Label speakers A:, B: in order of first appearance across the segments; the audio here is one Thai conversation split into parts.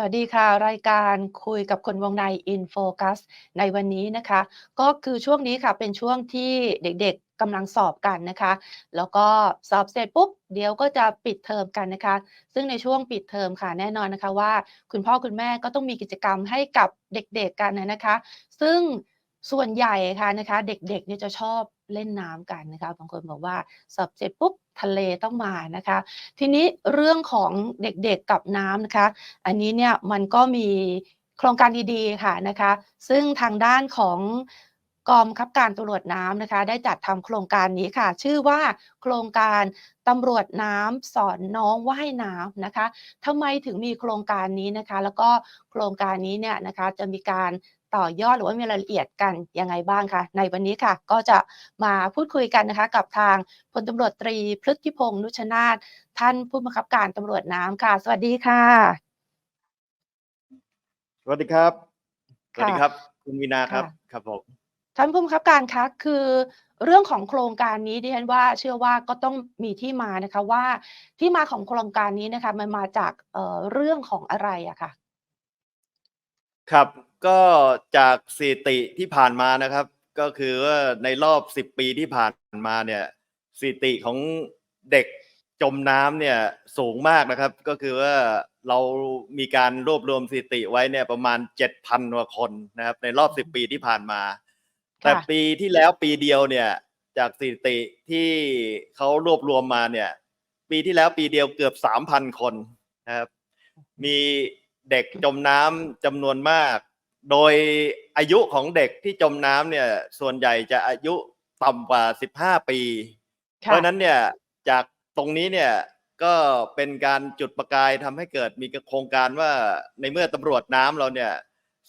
A: สวัสดีค่ะ รายการคุยกับคนวงใน In Focus ในวันนี้นะคะ ก็คือช่วงนี้ค่ะเป็นช่วงที่เด็กๆกำลังสอบกันนะคะ แล้วก็สอบเสร็จปุ๊บ เดี๋ยวก็จะปิดเทอมกันนะคะ ซึ่งในช่วงปิดเทอมค่ะแน่นอนนะคะว่า คุณพ่อคุณแม่ก็ต้องมีกิจกรรมให้กับเด็กๆกันนะคะ ซึ่ง ส่วนใหญ่ค่ะนะคะ เด็กๆเนี่ยจะชอบเล่นน้ำกันนะคะบางคนบอกว่าสอบเสร็จปุ๊บทะเลต้องมานะคะ ทีนี้เรื่องของเด็กๆกับน้ำนะคะ อันนี้เนี่ยมันก็มีโครงการดีๆค่ะนะคะ ซึ่งทางด้านของกองบังคับการตำรวจน้ำนะคะ ได้จัดทำโครงการนี้ค่ะ ชื่อว่าโครงการตำรวจน้ำสอนน้องว่ายน้ำนะคะทำไมถึงมีโครงการนี้นะคะ แล้วก็โครงการนี้เนี่ยนะคะจะมีการ ต่อยอดหรือว่ามีรายละเอียดกันยังไงบ้างคะในวันนี้ค่ะ ก็จะมาพูดคุยกันนะคะ กับทางพลตำรวจตรีพฤทธิพงษ์นุชนาถท่านผู้บังคับการตำรวจน้ำค่ะ สวัสดีค่ะ
B: สวัสดีครับ
A: ค่ะ
B: สวัสดีครับ คุณวีนาครับ
A: ค่ะ
B: ครับผม
A: ท่านผู้บังคับการคะคือเรื่องของโครงการนี้ดิฉันว่าเชื่อว่าก็ต้องมีที่มานะคะว่าที่มาของโครงการนี้นะคะมันมาจากเอ่อเรื่องของอะไรอะค่ะ
B: ครับ ก็จากสถิติที่ผ่านมานะครับ ก็คือว่าในรอบสิบปีที่ผ่านมาเนี่ยสถิติของเด็กจมน้ำเนี่ยสูงมากนะครับ ก็คือว่าเรามีการรวบรวมสถิติไว้เนี่ยประมาณเจ็ดพันกว่าคนนะครับ ในรอบสิบปีที่ผ่านมา แต่
A: ค่ะ
B: ปีที่แล้วปีเดียวเนี่ยจากสถิติที่เขารวบรวมมาเนี่ย ปีที่แล้วปีเดียวเกือบสามพันคนนะครับ มีเด็กจมน้ำจำนวนมาก โดยอายุของเด็กที่จมน้ำเนี่ย ส่วนใหญ่จะอายุต่ำกว่า 15 ปี เพ
A: ค่ะ
B: ราะฉะนั้นเนี่ยจากตรงนี้เนี่ยก็เป็นการจุดประกายทำให้เกิดมีโครงการว่าในเมื่อตำรวจน้ำเราเนี่ย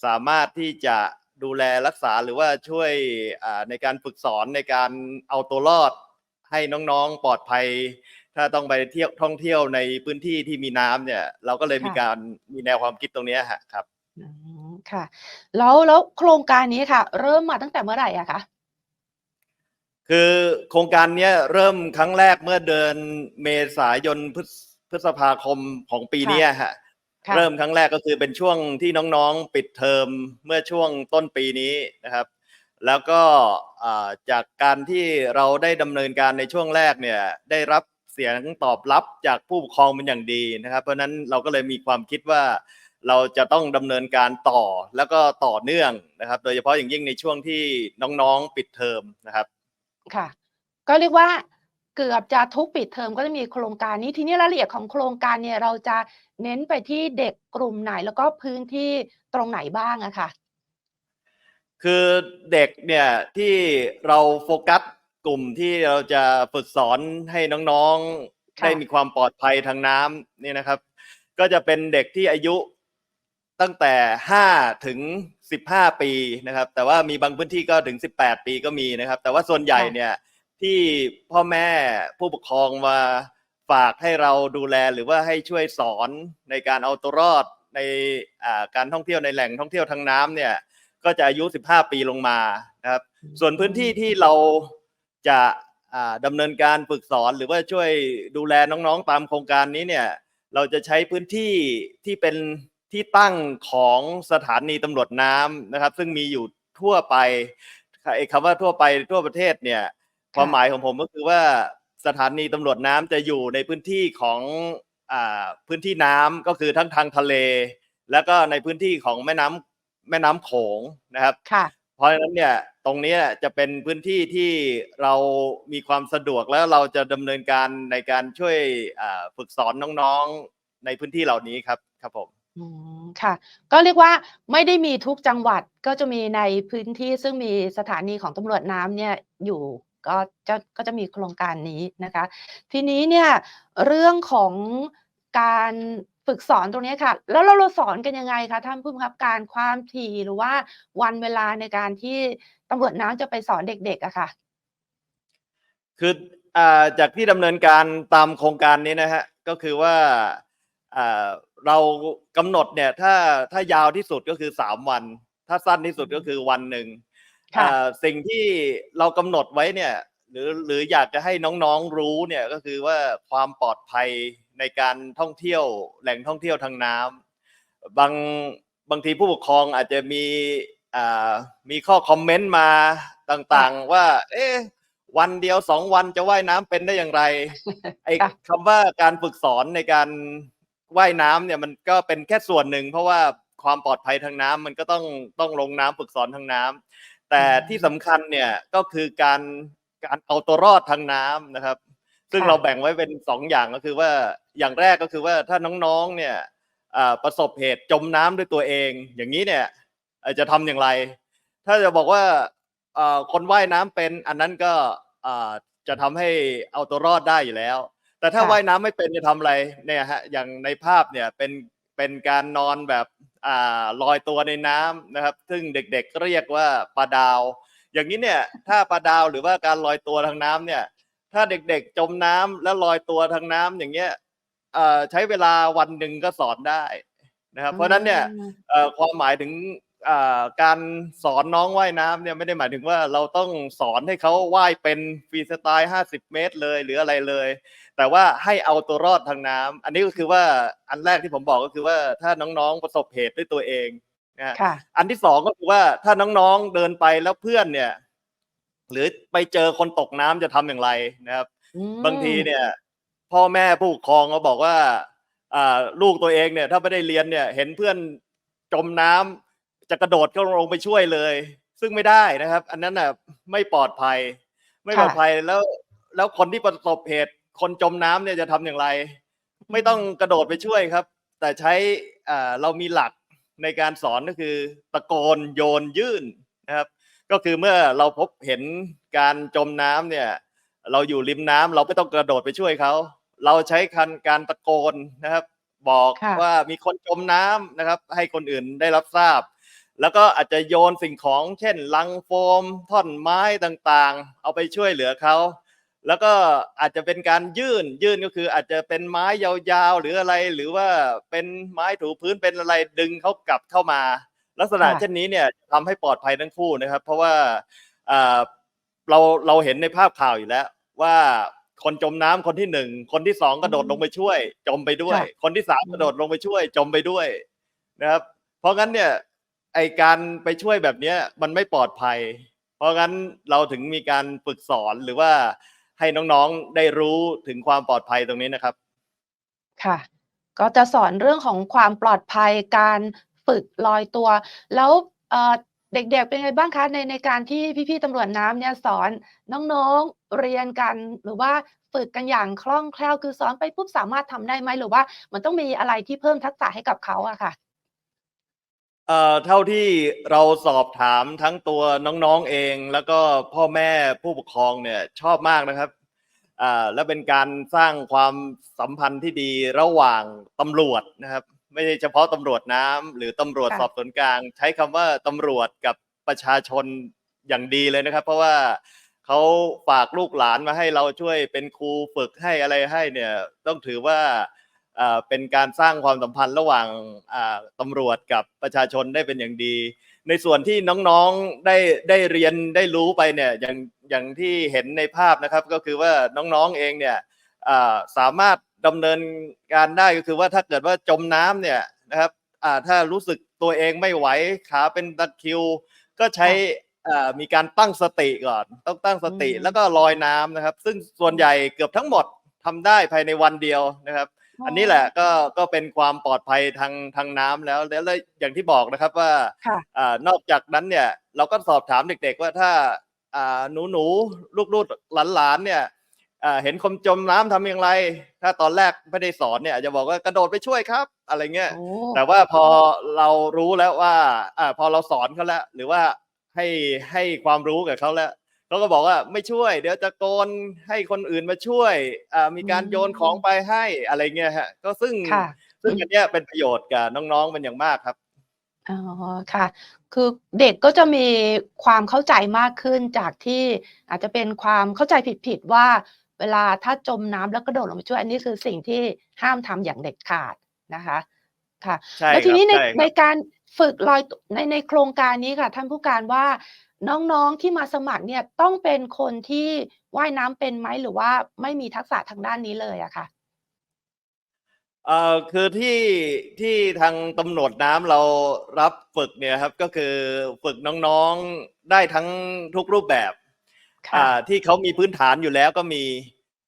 B: สามารถที่จะดูแลรักษาหรือว่าช่วยอ่าในการฝึกสอนในการเอาตัวรอด ให้น้องๆปลอดภัย ถ้าต้องไปเที่ยวท่องเที่ยวในพื้นที่ที่มีน้ำเนี่ย เราก็เลยมี
A: ค่ะ
B: การมีแนวความคิดตรงเนี้ยฮะครับ
A: อืม ค่ะ แล้วแล้วโครงการนี้ค่ะ เริ่มมาตั้งแต่เมื่อไหร่อะคะ
B: คือโครงการเนี้ยเริ่มครั้งแรกเมื่อเดือนเมษายนพฤษพฤษภาคมของปี
A: ค่ะ
B: เนี้ยฮะ
A: ค่ะ
B: เริ่มครั้งแรกก็คือเป็นช่วงที่น้องๆปิดเทอมเมื่อช่วงต้นปีนี้นะครับ แล้วก็อ่าจากการที่เราได้ดำเนินการในช่วงแรกเนี่ยได้รับเสียงตอบรับจากผู้ปกครองเป็นอย่างดีนะครับ เพราะฉะนั้นเราก็เลยมีความคิดว่า เราจะต้องดำเนินการต่อแล้วก็ต่อเนื่องนะครับ โดยเฉพาะอย่างยิ่งในช่วงที่น้องๆปิดเทอมนะครับ
A: ค่ะ ก็เรียกว่าเกือบจะทุกปิดเทอมก็จะมีโครงการนี้ทีนี้รายละเอียดของโครงการเนี่ยเราจะเน้นไปที่เด็กกลุ่มไหนแล้วก็พื้นที่ตรงไหนบ้างอะค่ะ
B: คือเด็กเนี่ยที่เราโฟกัสกลุ่มที่เราจะฝึกสอนให้น้องๆ
A: ค่ะ
B: ได้มีความปลอดภัยทางน้ำเนี่ยนะครับ ก็จะเป็นเด็กที่อายุ ตั้งแต่ห้าถึงสิบห้าปีนะครับ แต่ว่ามีบางพื้นที่ก็ถึงสิบแปดปีก็มีนะครับ แต่ว่าส่วนใหญ่
A: ค่ะ
B: เนี่ยที่พ่อแม่ผู้ปกครองมาฝากให้เราดูแลหรือว่าให้ช่วยสอนในการเอาตัวรอดในอ่าการท่องเที่ยวในแหล่งท่องเที่ยวทางน้ำเนี่ยก็จะอายุ 15 ปีลงมานะครับ ส่วนพื้นที่ที่เราจะอ่าดำเนินการฝึกสอนหรือว่าช่วยดูแลน้องๆตามโครงการนี้เนี่ยเราจะใช้พื้นที่ที่เป็น ที่ตั้งของสถานีตำรวจน้ำนะครับ ซึ่งมีอยู่ทั่วไปไอ้คำว่าทั่วไปทั่วประเทศเนี่ยความหมายของผมก็คือว่าสถานีตำรวจน้ำจะอยู่ในพื้นที่ของอ่าพื้นที่น้ำก็คือทั้งทางทะเล แล้วก็ในพื้นที่ของแม่น้ำแม่น้ำโขงนะครับ
A: ค่ะ
B: เพราะฉะนั้นเนี่ยตรงเนี้ยจะเป็นพื้นที่ที่เรามีความสะดวกแล้วเราจะดำเนินการในการช่วยอ่าฝึกสอนน้องๆในพื้นที่เหล่านี้ครับครับผม
A: อืมค่ะ ก็เรียกว่าไม่ได้มีทุกจังหวัดก็จะมีในพื้นที่ซึ่งมีสถานีของตำรวจน้ำเนี่ยอยู่ก็จะก็จะมีโครงการนี้นะคะ ทีนี้เนี่ยเรื่องของการฝึกสอนตรงนี้ค่ะ แล้วเราเราสอนกันยังไงคะท่านผู้บังคับการความถี่หรือว่าวันเวลาในการที่ตำรวจน้ำจะไปสอนเด็กๆอะค่ะ
B: คือจากที่ดำเนินการตามโครงการนี้นะฮะก็คือว่า เรากำหนดเนี่ยถ้าถ้ายาวที่สุดก็คือสามวัน ถ้าสั้นที่สุดก็คือวันหนึ่ง
A: ค่ะ
B: อ่าสิ่งที่เรากำหนดไว้เนี่ยหรือหรืออยากจะให้น้องๆรู้เนี่ยก็คือว่าความปลอดภัยในการท่องเที่ยวแหล่งท่องเที่ยวทางน้บางบางทีผู้ปกครองอาจจะมีอ่ามีข้อคอมเมนต์มาต่างๆ ว่า เอ๊ะวันเดียวสองวันจะว่ายน้ำเป็นได้อย่างไรไอ้
A: ค่ะ
B: คำว่าการฝึกสอนในการ ว่ายน้ำเนี่ยมันก็เป็นแค่ส่วนหนึ่ง เพราะว่าความปลอดภัยทางน้ำมันก็ต้องต้องลงน้ำฝึกสอนทางน้ำแต่ที่สำคัญเนี่ยก็คือการการเอาตัวรอดทางน้ำนะครับ ซึ่งเราแบ่งไว้เป็นสองอย่างก็คือว่าอย่างแรกก็คือว่าถ้าน้องๆเนี่ยประสบเหตุจมน้ำด้วยตัวเอง อย่างนี้เนี่ยจะทำอย่างไร ถ้าจะบอกว่าคนว่ายน้ำเป็นอันนั้นก็จะทำให้เอาตัวรอดได้อยู่แล้ว แต่ถ้า
A: ค่ะ
B: ว่ายน้ำไม่เป็นจะทำอะไรเนี่ยฮะอย่างในภาพเนี่ยเป็นเป็นการนอนแบบอ่าลอยตัวในน้ำนะครับ ซึ่งเด็กๆเรียกว่าปลาดาว อย่างนี้เนี่ยถ้าปลาดาวหรือว่าการลอยตัวทางน้ำเนี่ยถ้าเด็กๆจมน้ำแล้วลอยตัวทางน้ำอย่างเงี้ยเอ่อใช้เวลาวันหนึ่งก็สอนได้นะครับ เพราะฉะนั้นเนี่ย
A: อืม
B: เอ่อความหมายถึงอ่าการสอนน้องว่ายน้ำเนี่ยไม่ได้หมายถึงว่าเราต้องสอนให้เขาว่ายเป็นฟรีสไตล์ 50 เมตรเลยหรืออะไรเลย แต่ว่าให้เอาตัวรอดทางน้ำอันนี้ก็คือว่าอันแรกที่ผมบอกก็คือว่าถ้าน้องๆประสบเหตุด้วยตัวเองนะฮะ
A: ค่ะ
B: อันที่สองก็คือว่าถ้าน้องๆเดินไปแล้วเพื่อนเนี่ย หรือไปเจอคนตกน้ำจะทำอย่างไรนะครับ
A: อืม
B: บางทีเนี่ย พ่อแม่ผู้ปกครองก็บอกว่า อ่า ลูกตัวเองเนี่ย ถ้าไม่ได้เรียนเนี่ย เห็นเพื่อนจมน้ำจะกระโดดเข้าลงไปช่วยเลย ซึ่งไม่ได้นะครับ อันนั้นน่ะไม่ปลอดภัย ไม่ปลอดภัยแล้ว แล้วคนที่ประสบเหตุ คนจมน้ำเนี่ยจะทำอย่างไร ไม่ต้องกระโดดไปช่วยครับ แต่ใช้อ่าเรามีหลักในการสอนก็คือตะโกนโยนยื่นนะครับ ก็คือเมื่อเราพบเห็นการจมน้ำเนี่ย เราอยู่ริมน้ำเราไม่ต้องกระโดดไปช่วยเขาเราใช้คันการตะโกนนะครับ บอก
A: ค่ะ
B: ว่ามีคนจมน้ำนะครับ ให้คนอื่นได้รับทราบ แล้วก็อาจจะโยนสิ่งของ เช่น ลังโฟมท่อนไม้ต่างๆ เอาไปช่วยเหลือเขา แล้วก็อาจจะเป็นการยื่นยื่นก็คืออาจจะเป็นไม้ยาวๆ หรืออะไรหรือว่าเป็นไม้ถูพื้นเป็นอะไรดึงเขากลับเข้ามา ลักษณะ
A: ค่ะ
B: เช่นนี้เนี่ยทำให้ปลอดภัยทั้งคู่นะครับ เพราะว่าอ่าเราเราเห็นในภาพข่าวอยู่แล้ว ว่าคนจมน้ำคนที่หนึ่งคนที่สองกระโดดลงไปช่วย จมไปด้วย
A: ค่ะ
B: คนที่สามกระโดดลงไปช่วย จมไปด้วยนะครับ เพราะงั้นเนี่ยไอการไปช่วยแบบเนี้ยมันไม่ปลอดภัย เพราะงั้นเราถึงมีการฝึกสอนหรือว่า ให้น้องๆได้รู้ถึงความปลอดภัยตรงนี้นะครับ
A: ค่ะ ก็จะสอนเรื่องของความปลอดภัยการฝึกลอยตัว แล้วเเด็กๆเป็นไงบ้างคะในในการที่พี่ๆตำรวจน้ำเนี่ยสอนน้องๆเรียนกันหรือว่าฝึกกันอย่างคล่องแคล่วคือสอนไปปุ๊บสามารถทำได้ไหมหรือว่า มันต้องมีอะไรที่เพิ่มทักษะให้กับเขาอะค่ะ
B: เอ่อเท่าที่เราสอบถามทั้งตัวน้องๆเอง แล้วก็พ่อแม่ผู้ปกครองเนี่ยชอบมากนะครับอ่าและเป็นการสร้างความสัมพันธ์ที่ดีระหว่างตำรวจนะครับ ไม่ใช่เฉพาะตำรวจน้ำหรือตำรวจ
A: ค่ะ
B: สอบสวนกลาง ใช้คำว่าตำรวจกับประชาชนอย่างดีเลยนะครับ เพราะว่าเขาฝากลูกหลานมาให้เราช่วยเป็นครูฝึกให้อะไรให้เนี่ย ต้องถือว่าอ่า เป็นการสร้างความสัมพันธ์ระหว่างอ่าตำรวจกับประชาชนได้เป็นอย่างดี ในส่วนที่น้องๆได้ได้เรียนได้รู้ไปเนี่ยอย่างอย่างที่เห็นในภาพนะครับ ก็คือว่าน้องๆเองเนี่ยอ่าสามารถดำเนินการได้ก็คือว่าถ้าเกิดว่าจมน้ำเนี่ยนะครับอ่าถ้ารู้สึกตัวเองไม่ไหวขาเป็นตะคริว ก็ใช้อ่ามีการตั้งสติก่อน ต้องตั้งสติ
A: อืม
B: แล้วก็ลอยน้ำนะครับ ซึ่งส่วนใหญ่เกือบทั้งหมดทำได้ภายในวันเดียวนะครับ อันนี้แหละก็ก็เป็นความปลอดภัยทางทางน้ำแล้วแล้วแล้วอย่างที่บอกนะครับว่า
A: ค่ะ
B: อ่านอกจากนั้นเนี่ยเราก็สอบถามเด็ก ๆ ว่าถ้าอ่าหนูหนูลูกลูกหลานหลานๆเนี่ยอ่าเห็นคนจมน้ำทำอย่างไร ถ้าตอนแรกไม่ได้สอนเนี่ยอาจจะบอกว่ากระโดดไปช่วยครับ อะไรเงี้ย
A: โอ้
B: แต่ว่าพอเรารู้แล้วว่าอ่าพอเราสอนเขาแล้ว หรือว่าให้ให้ความรู้กับเขาแล้ว เขาก็บอกว่าไม่ช่วย เดี๋ยวจะโกนให้คนอื่นมาช่วยอ่ามีการโยนของไปให้อะไรเงี้ยฮะก็ซึ่ง
A: ค่ะ
B: ซึ่งอันเนี้ยเป็นประโยชน์กับน้องๆเป็นอย่างมากครับ
A: อ๋อค่ะ คือเด็กก็จะมีความเข้าใจมากขึ้นจากที่อาจจะเป็นความเข้าใจผิดๆว่า เวลาถ้าจมน้ำแล้วกระโดดลงไปช่วยอันนี้คือสิ่งที่ห้ามทำอย่างเด็ดขาดนะคะค่ะ
B: ใช่
A: แล้วที
B: ครับ
A: นี้ใน
B: ใช่ครับ
A: ในการฝึกลอยตัวในในโครงการนี้ค่ะ ท่านผู้การว่า น้องๆที่มาสมัครเนี่ยต้องเป็นคนที่ว่ายน้ำเป็นไหมหรือว่าไม่มีทักษะทางด้านนี้เลยอะค่ะ
B: เอ่อคือที่ที่ทางตำรวจน้ำเรารับฝึกเนี่ยครับก็คือฝึกน้องๆได้ทั้งทุกรูปแบบ
A: ค่ะ
B: อ่าที่เขามีพื้นฐานอยู่แล้วก็มี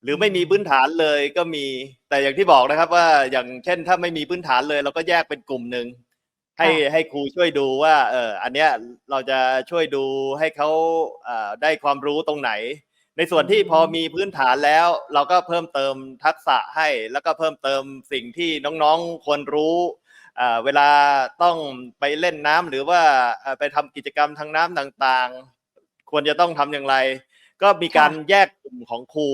B: หรือไม่มี
A: อืม
B: พื้นฐานเลยก็มี แต่อย่างที่บอกนะครับว่าอย่างเช่นถ้าไม่มีพื้นฐานเลย เราก็แยกเป็นกลุ่มหนึ่ง ให้ให้ครูช่วยดูว่าเอออันเนี้ยเราจะช่วยดูให้เขาอ่าได้ความรู้ตรงไหน ในส่วนที่พอมีพื้นฐานแล้ว เราก็เพิ่มเติมทักษะให้ แล้วก็เพิ่มเติมสิ่งที่น้องๆควรรู้อ่าเวลาต้องไปเล่นน้ำหรือว่าอ่าไปทำกิจกรรมทางน้ำต่างๆ ควรจะต้องทำอย่างไร ก็มีการแยกกลุ่มของครู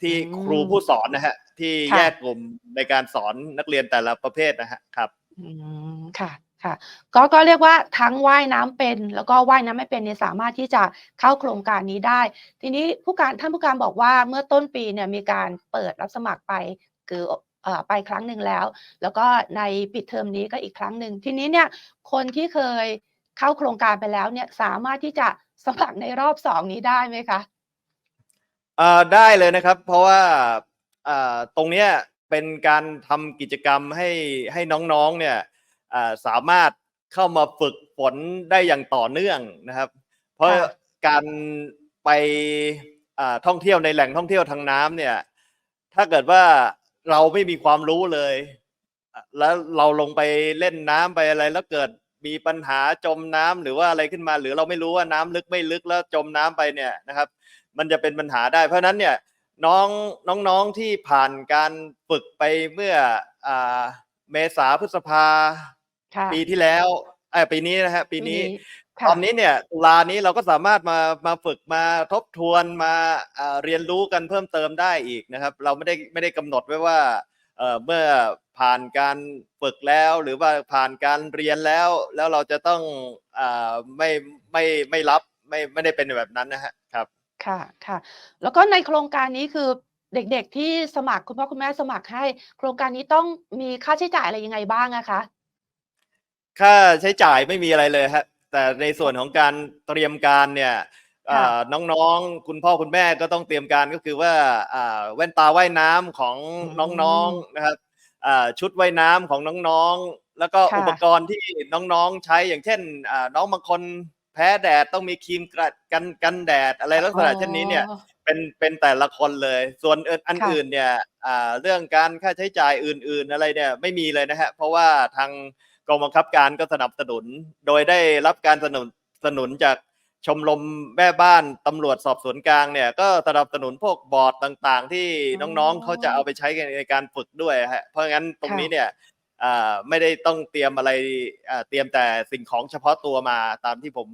B: ที่
A: อืม
B: ครูผู้สอนนะฮะที่
A: ค่ะ
B: แยกกลุ่มในการสอนนักเรียนแต่ละประเภทนะฮะครับ
A: อืม ค่ะค่ะก็ก็เรียกว่าทั้งว่ายน้ำเป็น แล้วก็ว่ายน้ำไม่เป็นเนี่ยสามารถที่จะเข้าโครงการนี้ได้ ทีนี้ผู้การท่านผู้การบอกว่าเมื่อต้นปีเนี่ยมีการเปิดรับสมัครไปคือไปครั้งหนึ่งแล้ว แล้วก็ในปิดเทอมนี้ก็อีกครั้งหนึ่งทีนี้เนี่ยคนที่เคยเข้าโครงการไปแล้วเนี่ยสามารถที่จะสมัครในรอบสองนี้ได้ไหมคะ
B: อ่าได้เลยนะครับ เพราะว่าอ่าตรงเนี้ยเป็นการทำกิจกรรมให้ให้น้องๆเนี่ย สามารถเข้ามาฝึกฝนได้อย่างต่อเนื่องนะครับ เพราะ
A: ค่ะ
B: การไปอ่าท่องเที่ยวในแหล่งท่องเที่ยวทางน้ำเนี่ย ถ้าเกิดว่าเราไม่มีความรู้เลยอะแล้วเราลงไปเล่นน้ำไปอะไรแล้วเกิดมีปัญหาจมน้ำหรือว่าอะไรขึ้นมา หรือเราไม่รู้ว่าน้ำลึกไม่ลึกแล้วจมน้ำไปเนี่ยนะครับ มันจะเป็นปัญหาได้ เพราะฉะนั้นเนี่ยน้องน้องๆที่ผ่านการฝึกไปเมื่ออ่าเมษาพฤษภา
A: ค่ะ
B: ปีที่แล้วเอ้ยปีนี้นะฮะปีนี้
A: ค่ะ
B: ตอนนี้เนี่ยตุลานี้เราก็สามารถมามาฝึกมาทบทวนมาอ่าเรียนรู้กันเพิ่มเติมได้อีกนะครับ เราไม่ได้ไม่ได้กำหนดไว้ว่าเอ่อเมื่อผ่านการฝึกแล้ว หรือว่าผ่านการเรียนแล้ว แล้วเราจะต้องอ่าไม่ไม่ไม่รับไม่ไม่ได้เป็นแบบนั้นนะฮะครับ
A: ค่ะ ค่ะ แล้วก็ในโครงการนี้คือเด็กๆที่สมัครคุณพ่อคุณแม่สมัครให้ โครงการนี้ต้องมีค่าใช้จ่ายอะไรยังไงบ้างอะคะ
B: ค่าใช้จ่ายไม่มีอะไรเลยฮะแต่ในส่วนของการเตรียมการเนี่ย
A: ค่ะ
B: อ่าน้องๆ คุณพ่อคุณแม่ก็ต้องเตรียมการก็คือว่าอ่าแว่นตาว่ายน้ำของ
A: อืม
B: น้องๆนะครับอ่าชุดว่ายน้ำของน้องๆ แล้วก็
A: ค่ะ
B: อุปกรณ์ที่น้องๆใช้อย่างเช่นอ่าน้องบางคนแพ้แดดต้องมีครีมกันกันกันแดดอะไรลักษณะเช่นนี้เนี่ย
A: อ๋อ
B: เป็นเป็นแต่ละคนเลย ส่วนอื่นอัน
A: ค่ะ
B: อื่นเนี่ยอ่าเรื่องการค่าใช้จ่ายอื่น ๆ อะไรเนี่ยไม่มีเลยนะฮะ เพราะว่าทาง กองบังคับการก็สนับสนุน โดยได้รับการสนับสนุนจากชมรมแม่บ้านตำรวจสอบสวนกลางเนี่ย ก็สนับสนุนพวกบอร์ดต่างๆ ที่น้องๆเขาจะเอาไปใช้ในการฝึกด้วยฮะเพราะงั้นตรงนี้เนี่ยไม่ได้ต้องเตรียมอะไรเตรียมแต่สิ่งของเฉพาะตัวมาตามที่ผม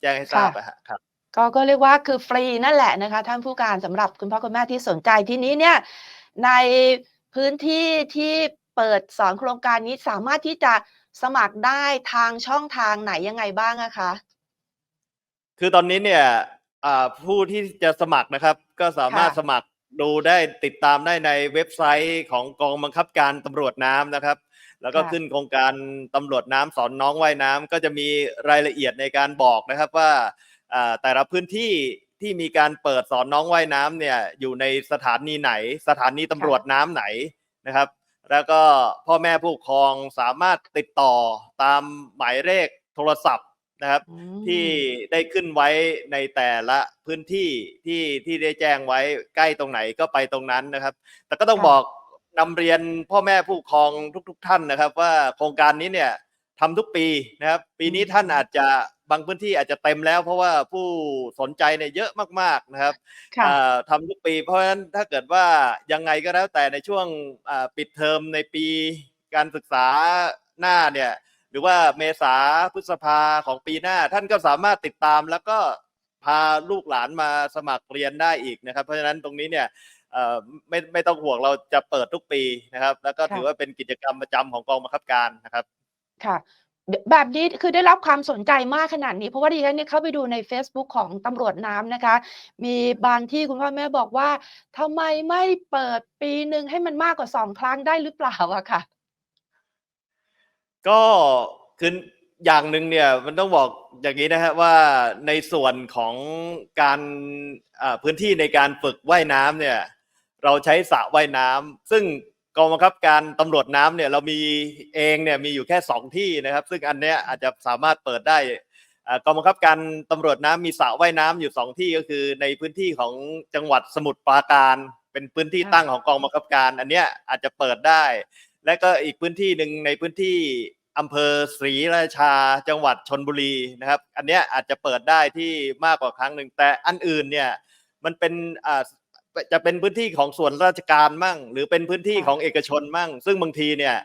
B: แจ้งให้ทราบอะครับ
A: ก็ก็เรียกว่าคือฟรีนั่นแหละนะคะท่านผู้การสำหรับคุณพ่อคุณแม่ที่สนใจทีนี้เนี่ยในพื้นที่ที่เปิดสอนโครงการนี้สามารถที่จะ สมัครได้ทางช่องทางไหนยังไงบ้างอะคะ
B: คือตอนนี้เนี่ยอ่าผู้ที่จะสมัครนะครับ ก็สามารถ
A: ค่ะ
B: สมัครดูได้ติดตามได้ในเว็บไซต์ของกองบังคับการตำรวจน้ำนะครับ แล้วก็
A: ค่ะ
B: ขึ้นโครงการตำรวจน้ำสอนน้องว่ายน้ำก็จะมีรายละเอียดในการบอกนะครับว่าอ่าแต่ละพื้นที่ที่มีการเปิดสอนน้องว่ายน้ำเนี่ยอยู่ในสถานีไหน สถานีตำรวจน้ำไหนนะครับ แล้วก็พ่อแม่ผู้ปกครองสามารถติดต่อตามหมายเลขโทรศัพท์นะครับ
A: อืม
B: ที่ได้ขึ้นไว้ในแต่ละพื้นที่ที่ที่ได้แจ้งไว้ใกล้ตรงไหนก็ไปตรงนั้นนะครับ แต่ก็ต้อง
A: ค่ะ
B: บอกนำเรียนพ่อแม่ผู้ปกครองทุก ๆ ท่านนะครับ ว่าโครงการนี้เนี่ยทำทุกปีนะครับ ปีนี้ท่านอาจจะ บางพื้นที่อาจจะเต็มแล้วเพราะว่าผู้สนใจเนี่ยเยอะมากๆนะครับ
A: ค่ะ
B: อ่าทำทุกปี เพราะฉะนั้นถ้าเกิดว่ายังไงก็แล้วแต่ในช่วงอ่าปิดเทอมในปีการศึกษาหน้าเนี่ยหรือว่าเมษาพฤษภาของปีหน้า ท่านก็สามารถติดตามแล้วก็พาลูกหลานมาสมัครเรียนได้อีกนะครับ เพราะฉะนั้นตรงนี้เนี่ยเอ่อไม่ไม่ต้องห่วงเราจะเปิดทุกปีนะครับ แล้วก็
A: ค่ะ
B: ถือว่าเป็นกิจกรรมประจำของกองบังคับการนะครับ
A: ค่ะเดี๋ยว แบบนี้คือได้รับความสนใจมากขนาดนี้ เพราะว่าดิฉันเนี่ยเข้าไปดูใน Facebook ของตำรวจน้ำนะคะ มีบางที่คุณพ่อแม่บอกว่าทำไมไม่เปิดปีหนึ่งให้มันมากกว่าสองครั้งได้หรือเปล่าอะค่ะ
B: ก็คืออย่างหนึ่งเนี่ยมันต้องบอกอย่างนี้นะฮะว่าในส่วนของการพื้นที่ในการฝึกว่ายน้ำเนี่ย เราใช้สระว่ายน้ำซึ่ง กองบังคับการตำรวจน้ำเนี่ยเรามีเองเนี่ยมีอยู่แค่สองที่นะครับ ซึ่งอันเนี้ยอาจจะสามารถเปิดได้กองบังคับการตำรวจน้ำมีสระว่ายน้ำอยู่สองที่ก็คือในพื้นที่ของจังหวัดสมุทรปราการ เป็นพื้นที่ตั้งของกองบังคับการ อันเนี้ยอาจจะเปิดได้ และก็อีกพื้นที่หนึ่งในพื้นที่อำเภอศรีราชาจังหวัดชนบุรีนะครับ อันเนี้ยอาจจะเปิดได้ที่มากกว่าครั้งหนึ่งแต่อันอื่นเนี่ยมันเป็นอ่า จะเป็นพื้นที่ของส่วนราชการมั่ง หรือเป็นพื้นที่
A: ค่ะ
B: ของเอกชนมั่ง ซึ่งบางทีเนี่ย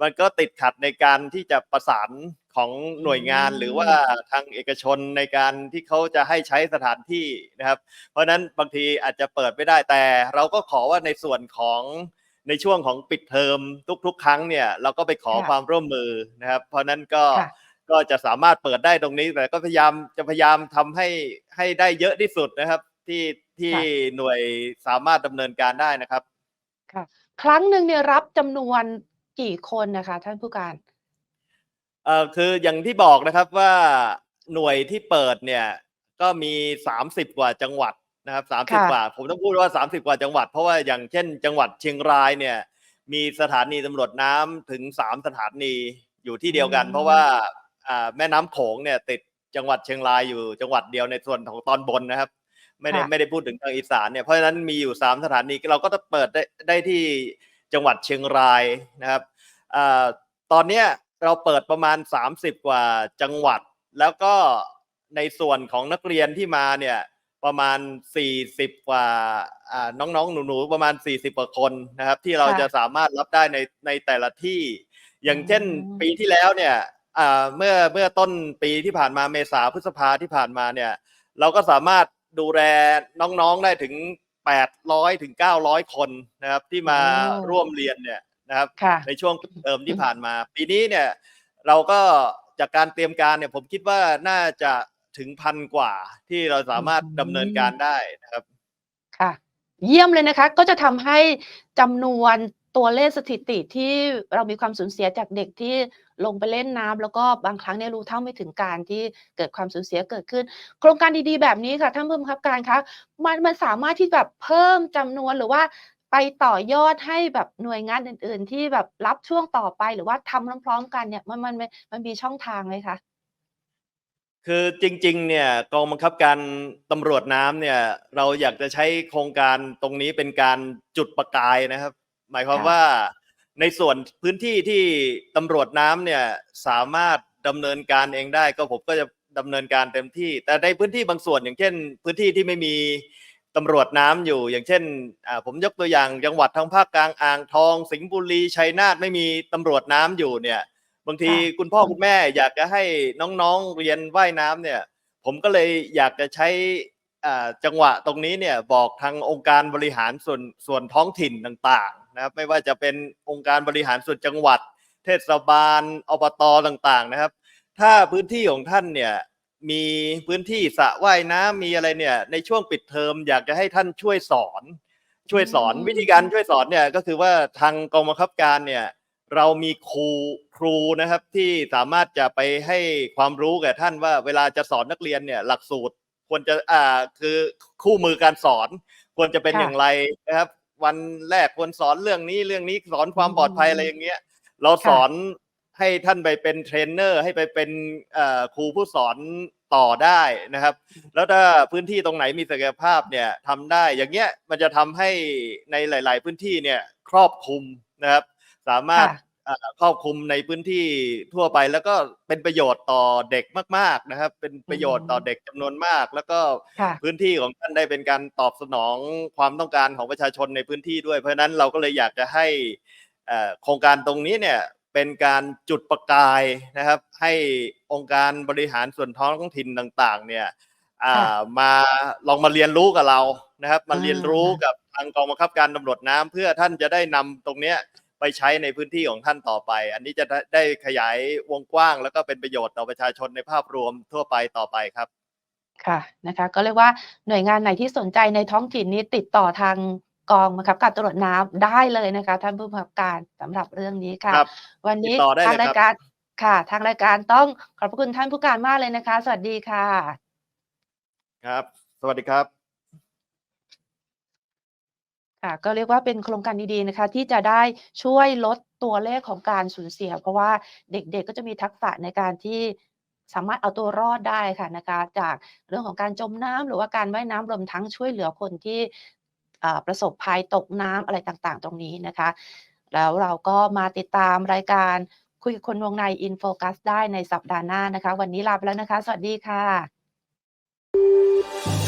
B: มันก็ติดขัดในการที่จะประสานของหน่วยงาน
A: อืม
B: หรือว่าทางเอกชนในการที่เขาจะให้ใช้สถานที่นะครับ เพราะฉะนั้นบางทีอาจจะเปิดไม่ได้แต่เราก็ขอว่าในส่วนของในช่วงของปิดเทอมทุก ๆ ครั้งเนี่ยเราก็ไปขอ
A: ค่ะ
B: ความร่วมมือนะครับ เพราะฉะนั้นก็
A: ค่ะ
B: ก็จะสามารถเปิดได้ตรงนี้ แต่ก็พยายามจะพยายามทำให้ให้ได้เยอะที่สุดนะครับ ที่ที่
A: ค่ะ
B: หน่วยสามารถดำเนินการได้นะครับ
A: ค่ะครั้งหนึ่งเนี่ยรับจำนวนกี่คนนะคะ ท่านผู้การ
B: เอ่อคืออย่างที่บอกนะครับว่าหน่วยที่เปิดเนี่ยก็มีสามสิบกว่าจังหวัดนะครับสามสิบ
A: ค่ะ
B: กว่า ผมต้องพูดว่าสามสิบกว่าจังหวัด เพราะว่าอย่างเช่น จังหวัดเชียงรายเนี่ย มีสถานีตำรวจน้ำถึงสามสถานีอยู่ที่เดียวกัน
A: อืม
B: เพราะว่าอ่าแม่น้ำโขงเนี่ยติดจังหวัดเชียงรายอยู่จังหวัดเดียวในส่วนของตอนบนนะครับ ไม่ได้
A: ค่ะ
B: ไม่ได้พูดถึงทางอีสานเนี่ยเพราะฉะนั้นมีอยู่สามสถานีเราก็จะเปิดได้ได้ที่จังหวัดเชียงรายนะครับอ่าตอนเนี้ยเราเปิดประมาณ 30 กว่าจังหวัด แล้วก็ในส่วนของนักเรียนที่มาเนี่ยประมาณ 40 กว่าอ่าน้องๆ หนูๆ ประมาณ 40 กว่าคนนะครับ ที่เรา
A: ค่ะ
B: จะสามารถรับได้ในในแต่ละที่ อย่างเช่น
A: อืม
B: ปีที่แล้วเนี่ยอ่าเมื่อเมื่อต้นปีที่ผ่านมาเมษาพฤษภาที่ผ่านมาเนี่ย เราก็สามารถ ดูแลน้องๆได้ถึง 800ถึง900 คนนะครับที่มา
A: โอ้
B: ร่วมเรียนเนี่ยนะครับ
A: ค่ะ
B: ในช่วงปิดเทอมที่ผ่านมา ปีนี้เนี่ยเราก็จากการเตรียมการเนี่ยผมคิดว่าน่าจะถึงพันกว่าที่เราสามารถ
A: อืม
B: ดำเนินการได้นะครับ
A: ค่ะ เยี่ยมเลยนะคะ ก็จะทำให้จำนวนตัวเลขสถิติที่เรามีความสูญเสียจากเด็กที่ ลงไปเล่นน้ำแล้วก็บางครั้งเนี่ยรู้เท่าไม่ถึงการที่เกิดความสูญเสียเกิดขึ้น โครงการดีๆแบบนี้ค่ะท่านผู้บังคับการคะมันมันสามารถที่แบบเพิ่มจำนวนหรือว่าไปต่อยอดให้แบบหน่วยงานอื่น ๆ ที่แบบรับช่วงต่อไปหรือว่าทำพร้อมๆกันเนี่ยมันมันมันมีช่องทางไหมคะ
B: คือจริงๆ เนี่ยกองบังคับการตำรวจน้ำเนี่ยเราอยากจะใช้โครงการตรงนี้เป็นการจุดประกายนะครับ หมายความว่า ในส่วนพื้นที่ที่ตำรวจน้ำเนี่ยสามารถดำเนินการเองได้ก็ผมก็จะดำเนินการเต็มที่ แต่ในพื้นที่บางส่วนอย่างเช่น พื้นที่ที่ไม่มีตำรวจน้ำอยู่ อย่างเช่นอ่าผมยกตัวอย่างจังหวัดทางภาคกลางอ่างทอง สิงห์บุรีชัยนาทไม่มีตำรวจน้ำอยู่เนี่ยบางที
A: ค่ะ
B: คุณพ่อคุณแม่อยากจะให้น้องๆเรียนว่ายน้ำเนี่ย ผมก็เลยอยากจะใช้อ่าจังหวะตรงนี้เนี่ยบอกทางองค์การบริหารส่วนส่วนท้องถิ่นต่างๆ นะครับไม่ว่าจะเป็นองค์การบริหารส่วนจังหวัด เทศบาลอบตต่างๆนะครับ ถ้าพื้นที่ของท่านเนี่ยมีพื้นที่สระว่ายน้ำมีอะไรเนี่ยในช่วงปิดเทอมอยากจะให้ท่านช่วยสอน ช่วยสอน
A: อืม
B: วิธีการช่วยสอนเนี่ยก็คือว่าทางกองบังคับการเนี่ยเรามีครูครูนะครับที่สามารถจะไปให้ความรู้แก่ท่านว่า เวลาจะสอนนักเรียนเนี่ยหลักสูตรควรจะอ่าคือคู่มือการสอนควรจะเป็น
A: ค่ะ
B: อย่างไรนะครับ วันแรกควรสอนเรื่องนี้เรื่องนี้สอนความปลอดภัย
A: อืม
B: อะไรอย่างเงี้ย เราสอนให้ท่านไปเป็นเทรนเนอร์ ให้ไปเป็นเอ่อครูผู้สอนต่อได้นะครับ แล้วถ้าพื้นที่ตรงไหนมีศักยภาพเนี่ยทำได้อย่างเงี้ยมันจะทำให้ในหลาย ๆ พื้นที่เนี่ยครอบคลุมนะครับ สามารถ
A: ค่ะ
B: เอ่อครอบคลุมในพื้นที่ทั่วไป แล้วก็เป็นประโยชน์ต่อเด็กมาก ๆนะครับ เป็นประโยชน์ต่อเด็กจำนวนมาก แล้วก็
A: ค่ะ
B: พื้นที่ของท่านได้เป็นการตอบสนองความต้องการของประชาชนในพื้นที่ด้วย เพราะฉะนั้นเราก็เลยอยากจะให้เอ่อโครงการตรงนี้เนี่ยเป็นการจุดประกายนะครับ ให้องค์การบริหารส่วนท้องถิ่นต่าง ๆ เนี่ยอ่า
A: ค่ะ
B: มาลองมาเรียนรู้กับเรานะครับ มา
A: อ่า
B: เรียนรู้กับทางกองบังคับการตำรวจน้ำเพื่อท่านจะได้นำตรงเนี้ย ไปใช้ในพื้นที่ของท่านต่อไป อันนี้จะได้ได้ขยายวงกว้าง แล้วก็เป็นประโยชน์ต่อประชาชนในภาพรวมทั่วไปต่อไปครับ
A: ค่ะนะคะก็เรียกว่าหน่วยงานไหนที่สนใจในท้องถิ่นนี้ติดต่อทางกองบังคับการตำรวจน้ำได้เลยนะคะท่านผู้บังคับการสำหรับเรื่องนี้ค่ะ
B: ครับ
A: วันนี้
B: ติดต่อได้
A: ทาง
B: เลย
A: รา
B: ค
A: ย
B: รับ
A: การค่ะ ทางรายการต้องขอบพระคุณท่านผู้การมากเลยนะคะ สวัสดีค่ะ
B: ครับ สวัสดีครับ
A: ค่ะก็เรียกว่าเป็นโครงการดีๆนะคะที่จะได้ช่วยลดตัวเลขของการสูญเสีย เพราะว่าเด็กๆก็จะมีทักษะในการที่สามารถเอาตัวรอดได้ค่ะนะคะจากเรื่องของการจมน้ำหรือว่าการว่ายน้ำรวมทั้งช่วยเหลือคนที่ประสบภัยตกน้ำอะไรต่างๆ ตรงนี้นะคะ แล้วเราก็มาติดตามรายการคุยกับคนวงใน In Focus ได้ในสัปดาห์หน้านะคะ วันนี้ลาไปแล้วนะคะ สวัสดีค่ะ